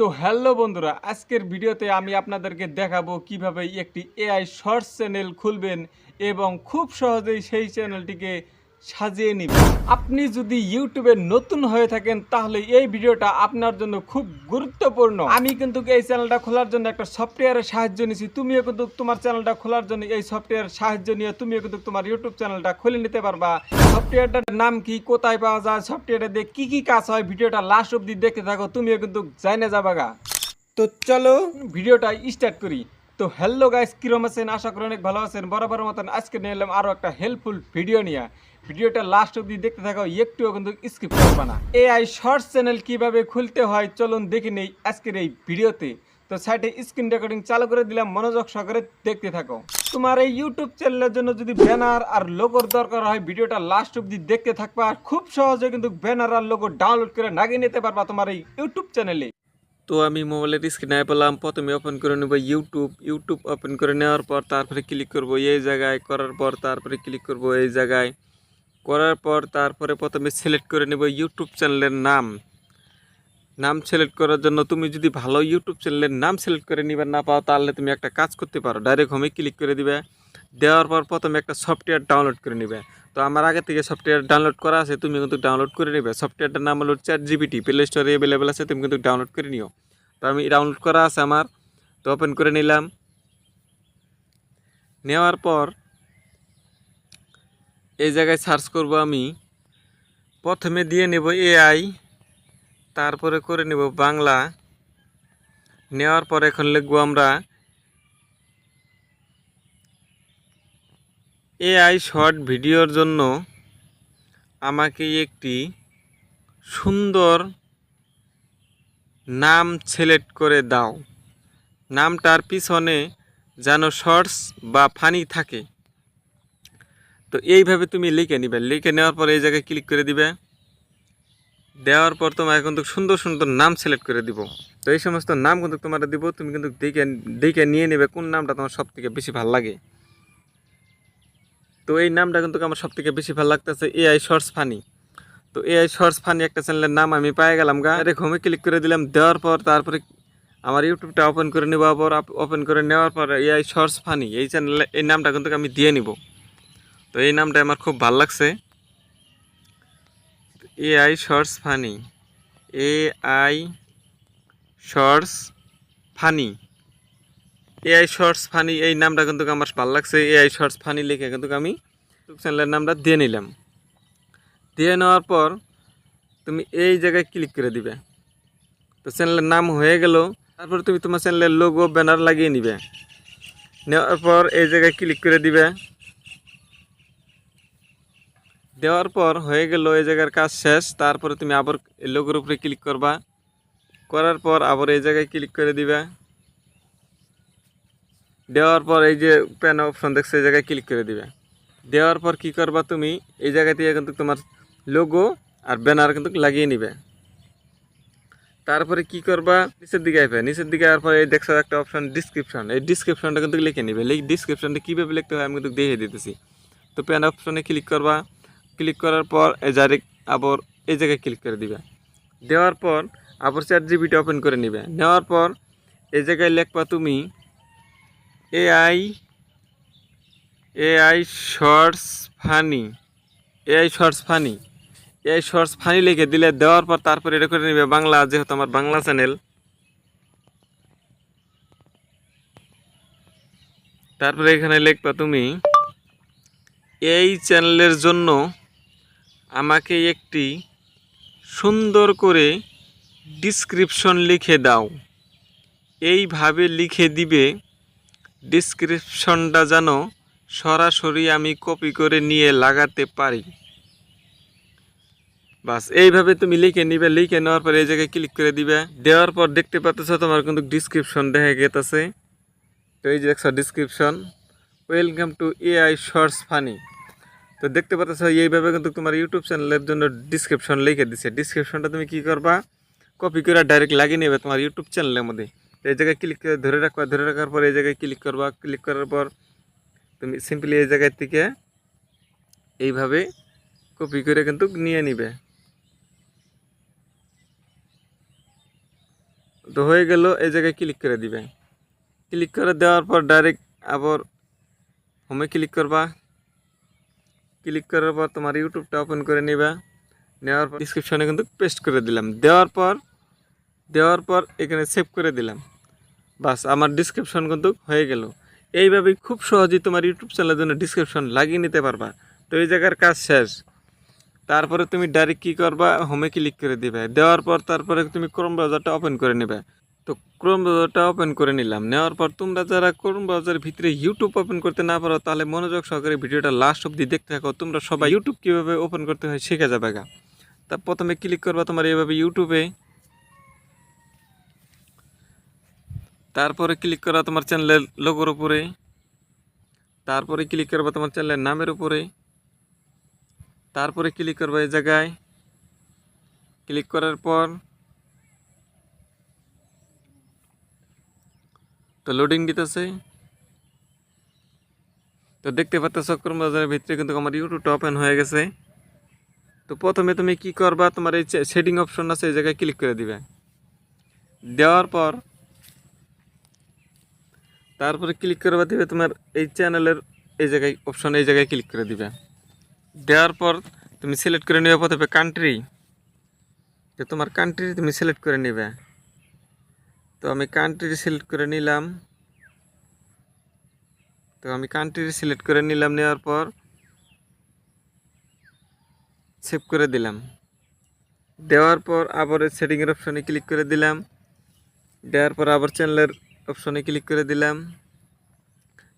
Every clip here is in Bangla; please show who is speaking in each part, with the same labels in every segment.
Speaker 1: তো হ্যালো বন্ধুরা, আজকের ভিডিওতে আমি আপনাদেরকে দেখাবো কীভাবে একটি এআই শর্টস চ্যানেল খুলবেন এবং খুব সহজেই সেই চ্যানেলটিকে সাজিয়ে নেবেন আপনি যদি ইউটিউবে নতুন হয়ে থাকেন, তাহলে এই ভিডিওটা আপনার জন্য খুব গুরুত্বপূর্ণ। আমি কিন্তু এই চ্যানেলটা খোলার জন্য একটা সফটওয়্যারের সাহায্য নিয়েছি। তুমিও কিন্তু তোমার চ্যানেলটা খোলার জন্য এই সফটওয়্যারের সাহায্য নিয়ে তুমিও কিন্তু তোমার ইউটিউব চ্যানেলটা খুলে নিতে পারবা। সফটওয়্যারটার নাম কি, কোথায় পাওয়া যায়, সফটওয়্যারটা দিয়ে কি কি কাজ হয়, ভিডিওটা লাস্ট অব্দি দেখতে থাকো, তুমিও কিন্তু জানে যাবা গা। তো চলো ভিডিওটা স্টার্ট করি। তো হ্যালো গাইস, কিরম আছেন? আশা করি অনেক ভালো আছেন। বরাবর মতন আজকে নিয়ে এলাম আরও একটা হেল্পফুল ভিডিও নিয়ে। ভিডিওটা লাস্ট অব্দি দেখতে থাকো, একটুও কিন্তু স্কিপ করবে না। এআই শর্টস চ্যানেল কীভাবে খুলতে হয়, চলুন দেখে নেই আজকের এই ভিডিওতে। তো সাইটে স্ক্রিন রেকর্ডিং চালু করে দিলাম, মনোযোগ সহকারে দেখতে থাকো। তোমার এই ইউটিউব চ্যানেলের জন্য যদি ব্যানার আর লোগোর দরকার হয়, ভিডিওটা লাস্ট অব্দি দেখতে থাকবা। আর খুব সহজে কিন্তু ব্যানার আর লোগো ডাউনলোড করে নাগিয়ে নিতে পারবা তোমার এই ইউটিউব চ্যানেলে
Speaker 2: তো আমি মোবাইলের স্ক্রিনে পেলাম, প্রথমে ওপেন করে নেব ইউটিউব ইউটিউব ওপেন করে নেওয়ার পর তারপরে ক্লিক করব এই জায়গায়, করার পর তারপরে ক্লিক করব এই জায়গায়। করার পর তারপরে প্রথমে সিলেক্ট করে নেব ইউটিউব চ্যানেলের নাম। নাম সিলেক্ট করার জন্য তুমি যদি ভালো ইউটিউব চ্যানেলের নাম সিলেক্ট করে নিবে না পাও, তাহলে তুমি একটা কাজ করতে পারো। ডাইরেক্ট হোমে ক্লিক করে দিবে। দেওয়ার পর প্রথমে একটা সফটওয়্যার ডাউনলোড করে নিবে। তো আমার আগে থেকে সফটওয়্যার ডাউনলোড করা আছে, তুমি কিন্তু ডাউনলোড করে নেবে। সফটওয়্যারটার নাম হলো চ্যাট জিবিটি প্লে স্টোরে অ্যাভেলেবেল আছে, তুমি কিন্তু ডাউনলোড করে নিও। তো আমি ডাউনলোড করা আছে আমার। তো ওপেন করে নিলাম। নেওয়ার পর এই জায়গায় সার্চ করব আমি। প্রথমে দিয়ে নেব এআই তারপরে করে নেব বাংলা। নেওয়ার পর এখন লিখব আমরা এআই শর্ট ভিডিওর জন্য আমাকে একটি সুন্দর নাম সিলেক্ট করে দাও। নামটার পিছনে যেন শর্টস বা ফানি থাকে। তো এইভাবে তুমি লিখে নিবে। লিখে নেওয়ার পর এই জায়গায় ক্লিক করে দিবে। দেওয়ার পর তোমার কিন্তু সুন্দর সুন্দর নাম সিলেক্ট করে দিব। তো এই সমস্ত নাম কিন্তু তোমার দিব, তুমি কিন্তু দেখে দেখে নিয়ে নেবে কোন নামটা তোমার সব থেকে বেশি ভালো লাগে। তো এই নামটা কিন্তু আমার সব থেকে বেশি ভালো লাগতেছে এআই শর্টস ফানি তো এআই শর্টস ফানি একটা চ্যানেলের নাম আমি পাই গেলাম গা। ডাইরেক্ট হোমে ক্লিক করে দিলাম, দেওয়ার পর তারপরে আমার ইউটিউবটা ওপেন করে নেওয়ার পর ওপেন করে নেওয়ার পর এআই শর্টস ফানি এই চ্যানেলে এই নামটা কিন্তু আমি দিয়ে নিব। তো এই নামটা আমার খুব ভালো লাগছে। AI shorts funny. AI shorts funny. AI shorts funny, এই নামটা কিন্তু আমার ভালো লাগছে। এআই শর্টস ফানি লিখে কিন্তু আমি চ্যানেলের নামটা দিয়ে নিলাম। দিয়ে নেওয়ার পর তুমি এই জায়গায় ক্লিক করে দিবে। তো চ্যানেলের নাম হয়ে গেল। তারপর তুমি তোমার চ্যানেলের লোগো, ব্যানার লাগিয়ে নিবে। নেওয়ার পর এই জায়গায় ক্লিক করে দিবে। দেওয়ার পর হয়ে গেল, এই জায়গার কাজ শেষ। তারপরে তুমি আবার লোগোর উপরে ক্লিক করবা। করার পর আবার এই জায়গায় ক্লিক করে দিবে। দেওয়ার পর এই যে প্যান অপশন দেখছে, এই জায়গায় ক্লিক করে দিবে। দেওয়ার পর কি করবা তুমি? এই জায়গা থেকে কিন্তু তোমার লোগো আর ব্যানার কিন্তু লাগিয়ে নিবে। তারপরে কি করবা? নিচের দিকে আসবে নিচের দিকে আসার পরে এই দেখছ একটা অপশন ডিসক্রিপশন এই ডিসক্রিপশনটা কিন্তু লিখে নিবে। এই ডিসক্রিপশনটা কীভাবে লিখতে হয় আমি কিন্তু দেখিয়ে দিতেছি। তো প্যান অপশনে ক্লিক করবা। ক্লিক করার পর এই ডাইরেক্ট আবার এই জায়গায় ক্লিক করে দিবে। দেওয়ার পর আবার চ্যাট জিবিটি ওপেন করে নিবে। নেওয়ার পর এই জায়গায় লিখবা তুমি AI AI shorts funny AI shorts funny AI shorts funny লিখে দিলে দেওয়ার পর তারপর এটা করে নেবে বাংলা, যেহেতু আমার বাংলা চ্যানেল তারপরে এখানে লিখবা তুমি এই চ্যানেলের জন্য আমাকে একটি সুন্দর করে ডিসক্রিপশন লিখে দাও। এইভাবে লিখে দিবে ডিসক্রিপশনটা যেন সরাসরি আমি কপি করে নিয়ে লাগাতে পারি। বাস, এইভাবে তুমি লিখে নিবে, লিখে নেওয়ার পর এই জায়গায় ক্লিক করে দিবে। দেওয়ার পর দেখতে পাচ্ছ তোমার কিন্তু ডিসক্রিপশন দেখা গেতেছে। তো এই যে দেখছ description welcome to AI shorts funny তো দেখতে পাচ্ছ, এইভাবে কিন্তু তোমার ইউটিউব চ্যানেলের জন্য ডিসক্রিপশন লিখে দিছে। ডিসক্রিপশনটা তুমি কি করবা? কপি করে ডাইরেক্ট লাগিয়ে নেবে তোমার ইউটিউব চ্যানেলের মধ্যে। এই জায়গায় ক্লিক করে ধরে রাখবা, ধরে রাখার পর এই জায়গায় ক্লিক করবা। ক্লিক করার পর তুমি সিম্পলি এই জায়গায় থেকে এইভাবে কপি করে কিন্তু নিয়ে নিবে। তো হয়ে গেল, এই জায়গায় ক্লিক করে দিবে। ক্লিক করে দেওয়ার পর ডাইরেক্ট আবার হোমে ক্লিক করবা। ক্লিক করার পর তোমার ইউটিউবটা ওপেন করে নিবা। নেওয়ার পর ডিসক্রিপশনে কিন্তু পেস্ট করে দিলাম। দেওয়ার পর দেওয়ার পর এখানে সেভ করে দিলাম। বাস, আমার ডিসক্রিপশন কিন্তু হয়ে গেল। এইভাবেই খুব সহজেই তোমার ইউটিউব চ্যানেলের জন্য ডিসক্রিপশন লাগিয়ে নিতে পারবা। তো এই জায়গার কাজ শেষ। তারপরে তুমি ডাইরেক্ট কী করবা? হোমে ক্লিক করে দিবে। দেওয়ার পর তারপরে তুমি ক্রোম ব্রাউজারটা ওপেন করে নেবে। তো ক্রোম ব্রাউজারটা ওপেন করে নিলাম। নেওয়ার পর তোমরা যারা ক্রোম ব্রাউজারের ভিতরে ইউটিউব ওপেন করতে না পারো তাহলে মনোযোগ সহকারে ভিডিওটা লাস্ট অবধি দেখতে থাকো। তোমরা সবাই ইউটিউব কীভাবে ওপেন করতে হয় শিখে যাবে গা। তা প্রথমে ক্লিক করবা তোমার এইভাবে ইউটিউবে তারপরে ক্লিক করা তোমার চ্যানেলের লোগোর উপরে। তারপরে ক্লিক করবা তোমার চ্যানেলের নামের উপরে। তারপরে ক্লিক করবা এই জায়গায়। ক্লিক করার পর তো লোডিং দিতেছে। তো দেখতে পাচ্ছ চক্র বাজারের ভিতরে কিন্তু আমার ইউটিউবটা ওপেন হয়ে গেছে। তো প্রথমে তুমি কি করবা, তোমার এই শেডিং অপশন আছে, এই জায়গায় ক্লিক করে দিবে। দেওয়ার পর, তারপরে ক্লিক করবা, দিবে তোমার এই চ্যানেলের এই জায়গায় অপশন এই জায়গায় ক্লিক করে দিবে। দেওয়ার পর, তুমি সিলেক্ট করে নেবে, প্রথমে কান্ট্রি তো তোমার কান্ট্রি তুমি সিলেক্ট করে নেবে। তো আমি কান্ট্রি সিলেক্ট করে নিলাম। তো আমি কান্ট্রি সিলেক্ট করে নিলাম, নেওয়ার পর সেভ করে দিলাম। দেওয়ার পর আবার সেটিংয়ের অপশনে ক্লিক করে দিলাম। দেওয়ার পর আবার চ্যানেলের অপশনে ক্লিক করে দিলাম।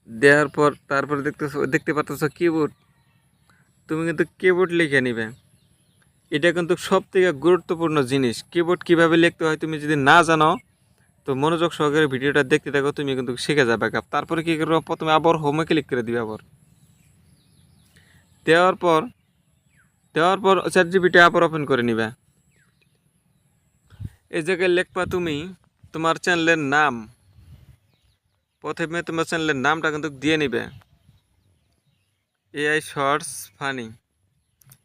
Speaker 2: দেওয়ার পর তারপর দেখতে দেখতে পাচ্ছ কিবোর্ড তুমি কিন্তু কিবোর্ড লিখে নিবে। এটা কিন্তু সব থেকে গুরুত্বপূর্ণ জিনিস। কিবোর্ড কীভাবে লিখতে হয় তুমি যদি না জানো তো মনোযোগ সহকারে ভিডিওটা দেখতে থাকো তুমি কিন্তু শিখে যাবে গা। তারপরে কী করব? প্রথমে আবার হোমে ক্লিক করে দিবে আবার। দেওয়ার পর দেওয়ার পর চ্যাট জিবিটি আবার ওপেন করে নিবে। এই জায়গায় লেখবা তুমি, তোমার চ্যানেলের নাম। প্রথমে তোমার চ্যানেলের নামটা কিন্তু দিয়ে নিবে। এআই শর্টস ফানি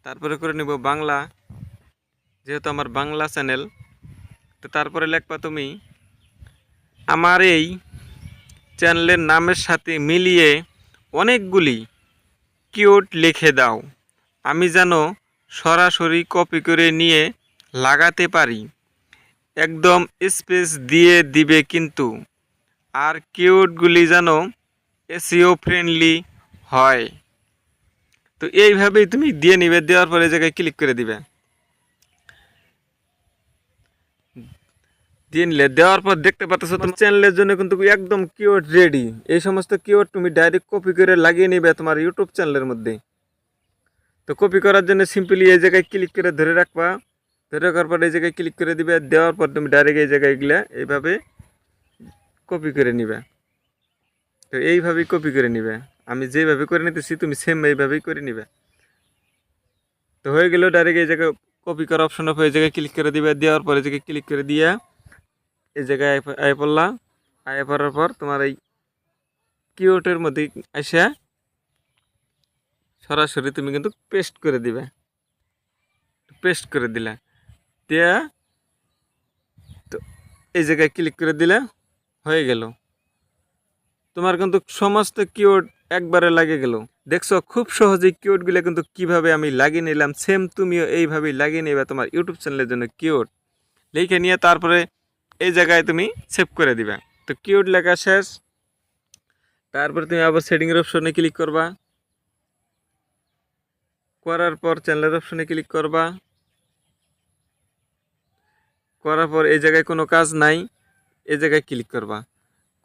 Speaker 2: তারপরে করে নিব বাংলা, যেহেতু আমার বাংলা চ্যানেল তো তারপরে লেখবা তুমি আমার এই চ্যানেলের নামের সাথে মিলিয়ে অনেকগুলি কিউট লিখে দাও। আমি যেন সরাসরি কপি করে নিয়ে লাগাতে পারি। একদম স্পেস দিয়ে দিবে কিন্তু। আর কিউটগুলি যেন এসিও ফ্রেন্ডলি হয়। তো এইভাবেই তুমি দিয়ে নিবে, দেওয়ার পরে জায়গায় ক্লিক করে দিবে। দিয়ে নিলে দেওয়ার পর দেখতে পাচ্ছ তোমার? চ্যানেলের জন্য কিন্তু একদম কিওয়ার্ড রেডি এই সমস্ত কিওয়ার্ড তুমি ডাইরেক্ট কপি করে লাগিয়ে নিবে তোমার ইউটিউব চ্যানেলের মধ্যে। তো কপি করার জন্য সিম্পলি এই জায়গায় ক্লিক করে ধরে রাখবা। ধরে রাখার পর এই জায়গায় ক্লিক করে দিবে। দেওয়ার পর তুমি ডাইরেক্ট এই জায়গায় এগুলা এইভাবে কপি করে নিবে। তো এইভাবেই কপি করে নিবে। আমি যেভাবে করে নিতেছি তুমি সেম এইভাবেই করে নিবে। তো হয়ে গেল ডাইরেক্ট এই জায়গায় কপি করার অপশন অফ এই জায়গায় ক্লিক করে দিবে। দেওয়ার পর এই জায়গায় ক্লিক করে দিয়ে এই জায়গায় আয়- আয় পড়লা আয় পড়ার পর তোমার এই কিওটের মধ্যে আসা সরাসরি তুমি কিন্তু পেস্ট করে দিবে। পেস্ট করে দিলা। দিয়া তো এই জায়গায় ক্লিক করে দিলে হয়ে গেল। তোমার কিন্তু সমস্ত কিওয়ার্ড একবারে লাগে গেল। দেখছ, খুব সহজেই কিওয়ার্ডগুলো কিন্তু কীভাবে আমি লাগিয়ে নিলাম সেম তুমিও এইভাবেই লাগিয়ে নেবে তোমার ইউটিউব চ্যানেলের জন্য কিওয়ার্ড লিখে নিয়ে তারপরে এই জায়গায় তুমি সেভ করে দিবে। তো কিওয়ার্ড লেখা শেষ। তারপর তুমি আবার সেটিংয়ের অপশনে ক্লিক করবা। করার পর চ্যানেলের অপশনে ক্লিক করবা। করার পর এই জায়গায় কোনো কাজ নাই, এই জায়গায় ক্লিক করবা।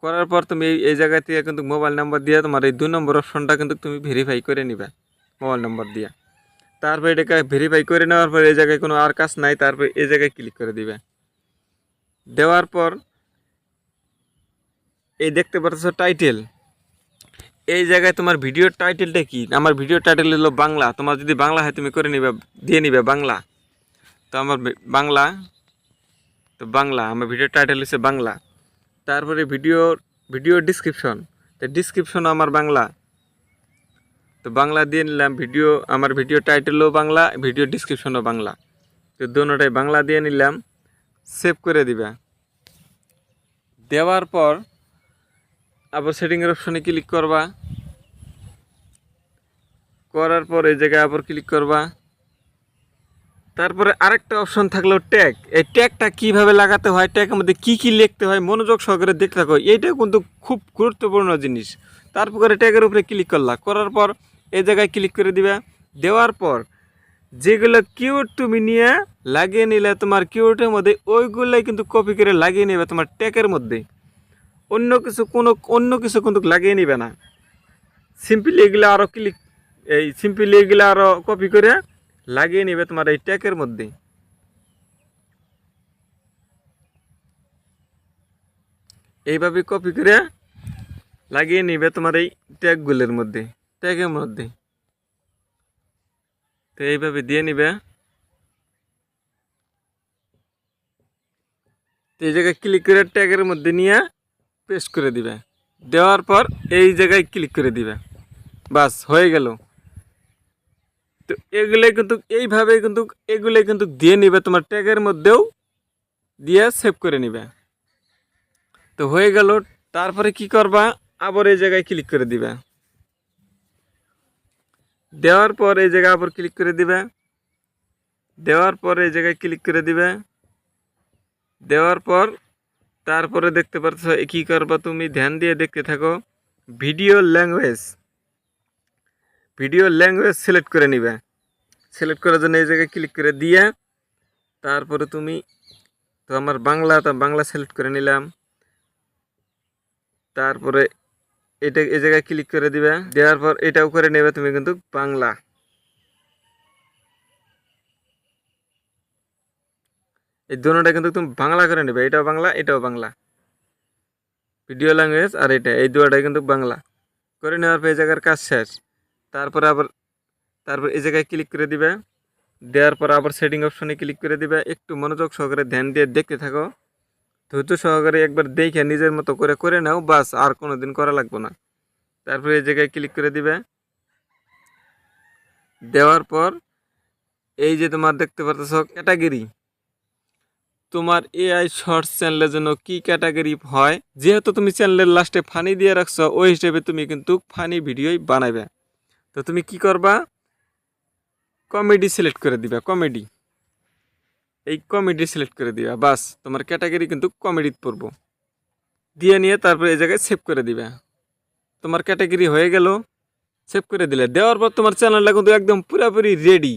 Speaker 2: করার পর তুমি এই জায়গা থেকে কিন্তু মোবাইল নাম্বার দিয়ে তোমার এই দুই নম্বর অপশনটা কিন্তু তুমি ভেরিফাই করে নিবে মোবাইল নম্বর দিয়ে। তারপর এটাকে ভেরিফাই করে নেওয়ার পর এই জায়গায় কোনো আর কাজ নাই, তারপর এই জায়গায় ক্লিক করে দিবে। দেওয়ার পর এই দেখতে পাচ্ছ টাইটেল এই জায়গায় তোমার ভিডিওর টাইটেলটা কি? আমার ভিডিও টাইটেল হলো বাংলা। তোমার যদি বাংলা হয়, তুমি করে নিবে, দিয়ে নিবে বাংলা। তো আমার বাংলা, তো বাংলা। আমার ভিডিও টাইটেল হচ্ছে বাংলা। তারপরে ভিডিও ভিডিও ডিসক্রিপশন তো ডিসক্রিপশন আমার বাংলা। তো বাংলা দিয়ে নিলাম ভিডিও আমার ভিডিও টাইটেলও বাংলা ভিডিও ডিসক্রিপশনও বাংলা। তো দোনোটাই বাংলা দিয়ে নিলাম। সেভ করে দিবা। দেওয়ার পর আবার সেটিংয়ের অপশনে ক্লিক করবা। করার পর এই জায়গায় আবার ক্লিক করবা। তারপরে আরেকটা অপশন থাকল ট্যাগ এই ট্যাগটা কীভাবে লাগাতে হয় ট্যাগের মধ্যে কি কি লিখতে হয়, মনোযোগ সহকারে দেখতে থাকো। এইটাও কিন্তু খুব গুরুত্বপূর্ণ জিনিস। তারপরে ট্যাগের উপরে ক্লিক করলা। করার পর এই জায়গায় ক্লিক করে দিবা। দেওয়ার পর যেগুলো কিউট তুমি নিয়ে লাগিয়ে নিলে, তোমার কিউটের মধ্যে ওইগুলোই কিন্তু কপি করে লাগিয়ে নেবে তোমার ট্যাগের মধ্যে। অন্য কিছু কোনো, অন্য কিছু কিন্তু লাগিয়ে নিবে না। সিম্পলি এগুলো আরও ক্লিক এই সিম্পলি এগুলো আরও কপি করে লাগিয়ে নিবে তোমার এই ট্যাগের মধ্যে। এইভাবে কপি করে লাগিয়ে নিবে তোমার এই ট্যাগগুলোর মধ্যে ট্যাগের মধ্যে। তো এইভাবে দিয়ে নিবে। তো এই জায়গায় ক্লিক করে ট্যাগের মধ্যে নিয়ে পেস্ট করে দিবে। দেওয়ার পর এই জায়গায় ক্লিক করে দিবে। বাস, হয়ে গেল। তো এগুলো কিন্তু এইভাবে কিন্তু এগুলো কিন্তু দিয়ে নিবে তোমার ট্যাগের মধ্যেও দিয়ে সেভ করে নিবে। তো হয়ে গেল। তারপরে কি করবা? আবার এই জায়গায় ক্লিক করে দিবে। দেওয়ার পর এই জায়গায় আবার ক্লিক করে দিবে। দেওয়ার পর এই জায়গায় ক্লিক করে দিবে। দেওয়ার পর তারপরে দেখতে পাচ্ছ কি করবা তুমি? ধ্যান দিয়ে দেখতে থাকো। Video language video language select করে নিবে। সিলেক্ট করার জন্য এই জায়গায় ক্লিক করে দিয়ে তারপরে তুমি তো আমার বাংলা তো বাংলা সিলেক্ট করে নিলাম। তারপরে এটা এই জায়গায় ক্লিক করে দিবে। দেওয়ার পর এটাও করে নেবে তুমি কিন্তু বাংলা। এই দুটোটা কিন্তু তুমি বাংলা করে নেবে। এটাও বাংলা এটাও বাংলা। ভিডিও ল্যাঙ্গুয়েজ আর এটা, এই দুটাই কিন্তু বাংলা। করে নেওয়ার পর এই জায়গার কাজ শেষ। তারপরে আবার, তারপর এই জায়গায় ক্লিক করে দিবে। দেওয়ার পর আবার সেটিং অপশনে ক্লিক করে দিবে। একটু মনোযোগ সহকারে ধ্যান দিয়ে দেখতে থাকো। ধৈর্য সহকারে একবার দেখে নিজের মতো করে করে নাও, বাস আর কোনো দিন করা লাগবে না। তারপরে এই জায়গায় ক্লিক করে দিবে। দেওয়ার পর এই যে তোমার দেখতে পাচ্ছ ক্যাটাগরি তোমার এআই শর্টস চ্যানেলের জন্য কি ক্যাটাগরি হয়? যেহেতু তুমি চ্যানেলের লাস্টে ফানি দিয়ে রাখছো, ওই হিসেবে তুমি কিন্তু ফানি ভিডিওই বানাবে তো তুমি কি করবা? কমেডি সিলেক্ট করে দিবা কমেডি এই কমেডি সিলেক্ট করে দিবা। বাস, তোমার ক্যাটাগরি কিন্তু কমেডিত পড়ব। দিয়ে নিয়ে তারপরে এই জায়গায় সেভ করে দিবা। তোমার ক্যাটাগরি হয়ে গেল সেভ করে দিলে। দেওয়ার পর তোমার চ্যানেলটা কিন্তু একদম পুরোপুরি রেডি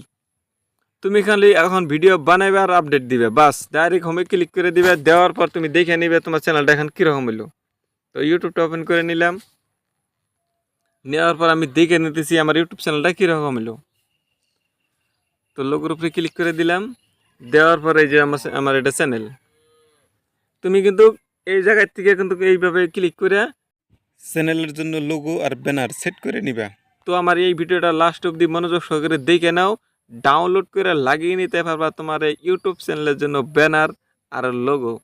Speaker 2: তুমি খালি এখন ভিডিও বানাবে আর আপডেট দিবে। বাস ডাইরেক্ট হোমে ক্লিক করে দিবে। দেওয়ার পর তুমি দেখে নিবে তোমার চ্যানেলটা এখন কীরকম হলো তো ইউটিউবটা ওপেন করে নিলাম। নেওয়ার পর আমি দেখে নিতেছি আমার ইউটিউব চ্যানেলটা কীরকম হলো তো লোকের উপরে ক্লিক করে দিলাম। দেওয়ার পরে এই যে আমার আমার এটা চ্যানেল তুমি কিন্তু এই জায়গার থেকে কিন্তু এইভাবে ক্লিক করে চ্যানেলের জন্য লোগো আর ব্যানার সেট করে নিবা। তো আমার এই ভিডিওটা লাস্ট অবধি মনোযোগ সহকারে দেখে নাও ডাউনলোড করে লাগিয়ে নিতে পারবা তোমার ইউটিউব চ্যানেলের জন্য ব্যানার আর লোগো